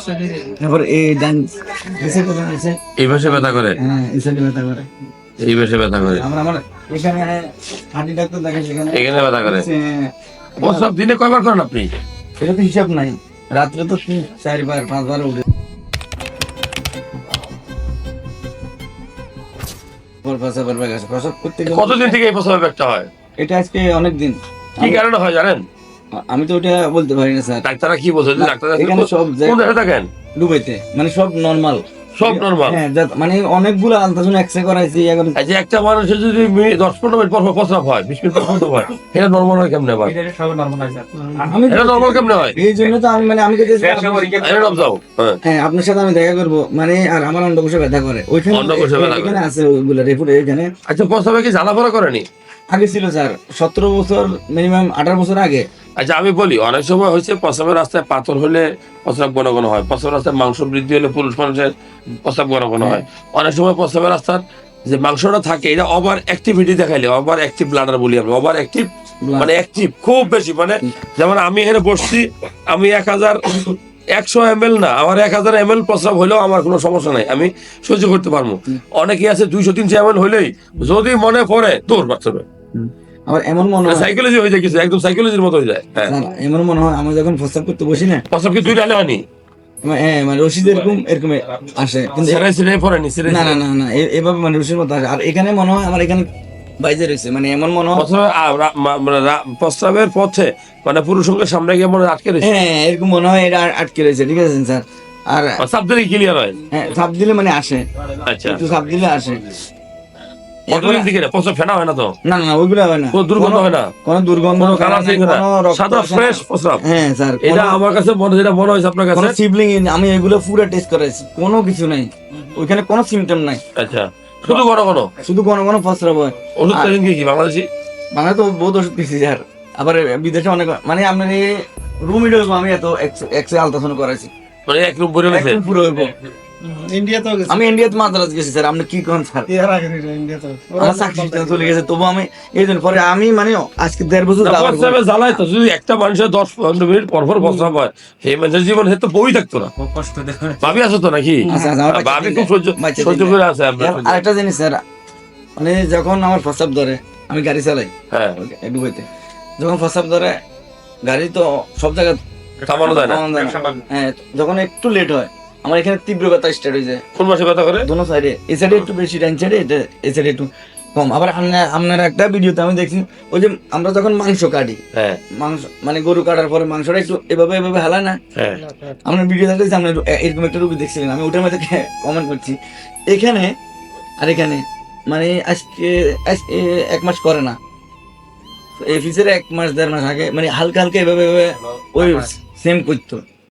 তারপর এই ডান এসে করে এসে এই পাশে ব্যথা করে? হ্যাঁ এসে ব্যথা করে। এই পাশে ব্যথা করে। আমরা আমার এখানে হাঁটি ডাক্তার দেখে সেখানে। এখানে ব্যথা করে। সে- প্রস্রাব দিনে কয়বার করেন আপনি? এটা তো হিসাব নাই। রাত্রে তো তিন চারবার পাঁচবার উঠে। কতদিন থেকে এই প্রস্রাবের ব্যাগটা হয়? এটা আজকে অনেক দিন কি কারণে হয় জানেন? আমি তো ওটা বলতে পারি না স্যার। ডাক্তাররা কি বলছে? যে ডাক্তার এখানে সব কোন জায়গায় থাকেন? ডুবাইতে মানে সব নর্মাল সব নর্মাল হ্যাঁ মানে অনেকগুলো আলট্রাসাউন্ড এক্সরে করাইছি এখন এই যে একটা মানুষের যদি মি- দশ পনেরো মিনিট পর পর প্রস্রাব হয় বিশ মিনিট পর পর হয় এটা নর্মাল হয় কেমনে আবার? আমি এটা নর্মাল কেমনে হয়? এই জন্য তো আমি মানে আমি তো এটা নাম হ্যাঁ। হ্যাঁ আপনার সাথে আমি দেখা করব। মানে আর আমার অন্ডকোষে ব্যথা করে। ওইখানে অন্ডকোষে ব্যথা করে। এখানে আছে ওইগুলো রেফুরে এখানে। আচ্ছা প্রস্রাবে কি জ্বালা পড়া করেনি? আগে ছিল স্যার। সতেরো বছর মিনিমাম আঠারো বছর আগে। আচ্ছা আমি বলি অনেক সময় হচ্ছে প্রস্রাবের রাস্তায় পাথর হলে প্রস্রাব ঘন ঘন হয় প্রস্রাবের রাস্তায় মাংস বৃদ্ধি হলে পুরুষ মানুষের প্রস্রাব ঘন ঘন হয়। অনেক সময় প্রস্রাবের রাস্তার যে মাংসটা থাকে এটা ওভার অ্যাক্টিভিটি দেখাইলে ওভার অ্যাক্টিভ ব্লাডার বলি আমরা ওভার অ্যাক্টিভ মানে অ্যাক্টিভ খুব বেশি মানে যেমন আমি এখানে বসছি আমি এক হাজার একশো এম না আমার এক হাজার এম এল প্রস্রাব হলেও আমার কোনো সমস্যা নাই আমি সহ্য করতে পারব। অনেকে আছে দুইশো তিনশো এম এল হলেই যদি মনে পড়ে তোর বাচ্চাবে আবার এমন মনে হয় সাইকোলজি হয়ে যায় কিছু একদম সাইকোলজির মতো হয়ে যায় হ্যাঁ। এমন মনে হয় আমি যখন প্রস্তাব করতে বসি না প্রস্রাব কি দুই ডালে হয়নি? মানে- হ্যাঁ মানে রশিদ এরকম এরকম আসে কিন্তু না না না না এভাবে মানে রশির মতো আসে। আর এখানে মনে হয় আমার এখানে বাইজে রয়েছে মানে এমন মনে হয় মানে রা- প্রস্রাবের পথে মানে পুরুষ সঙ্গে সামনে গিয়ে মনে হয় আটকে রয়েছে। হ্যাঁ এরকম মনে হয় এটা আটকে রয়েছে ঠিক আছে স্যার? আর সাপ দিলে ক্লিয়ার হয়? হ্যাঁ চাপ দিলে মানে আসে। আচ্ছা। চাপ দিলে আসে। কতদিন থেকে প্রস্রাব ফেনা হয় না তো? না না না, ওইগুলো হয় না। কোনো দুর্গন্ধ হয় না? কোনো দুর্গন্ধ কোনো কালার কোনো চেঞ্জ হয় না রক্ত সাদা ফ্রেশ প্রস্রাব হ্যাঁ স্যার এটা আমার কাছে মনে যেটা মনে হয়েছে আপনার কাছে? সিবলিং আমি এগুলো পুরো টেস্ট করেছি কোনো কিছু নাই। ওইখানে কোনো সিমটম নাই। আচ্ছা শুধু ঘন ঘন? শুধু হয় ওষুধ খাইলেন কি কি বাংলাদেশি? বাংলা তো বহুত ওষুধ খেয়েছি স্যার। আবার বিদেশে অনেক মানে আপনার রুম ইডল আমি এত এক্সে আলট্রাসাউন্ড করাইছি। মানে এক গেছে? একদম পুরো আমি ইন্ডিয়াতে মাদ্রাজ গেছি স্যার। আপনি কি কোন স্যার? আমার চলে গেছে। তবু আমি এই জন্য পরে আমি মানে আজকে দেড় বছর জ্বালায় তো। যদি একটা মানুষের দশ পনেরো মিনিট পর পর প্রস্রাব হয় সেই মানুষের জীবন সে তো বই থাকতো না। কষ্ট ভাবি তো নাকি? আচ্ছা, আচ্ছা, ভাবি খুব সহ্য সহ্য করে আছে আরেকটা জিনিস স্যার। মানে যখন আমার প্রস্তাব ধরে আমি গাড়ি চালাই। হ্যাঁ। ডুবাইতে যখন প্রস্তাব ধরে গাড়ি তো সব জায়গায় থামানো যায় না। হ্যাঁ যখন একটু লেট হয় আমার এখানে তীব্র ব্যথা স্টার্ট হয়ে যায় কোন মাসে ব্যথা করে? দোনো সাইডে এই সাইডে একটু বেশি ডান সাইডে এটা এই সাইডে একটু কম। আবার আপনার আপনার একটা ভিডিওতে আমি দেখছি ওই যে আমরা যখন মাংস কাটি হ্যাঁ। মাংস মানে গরু কাটার পরে মাংসটা একটু এভাবে এভাবে হালায় না? হ্যাঁ। আপনার ভিডিও দেখলে আপনি এরকম একটা রুগী দেখছিলেন। আমি ওটার মধ্যে কমেন্ট করছি। এখানে আর এখানে মানে আজকে আজকে এক মাস করে না। এই ফিসের এক মাস দেড় মাস আগে মানে হালকা হালকা এভাবে এভাবে ওই সেম করতো।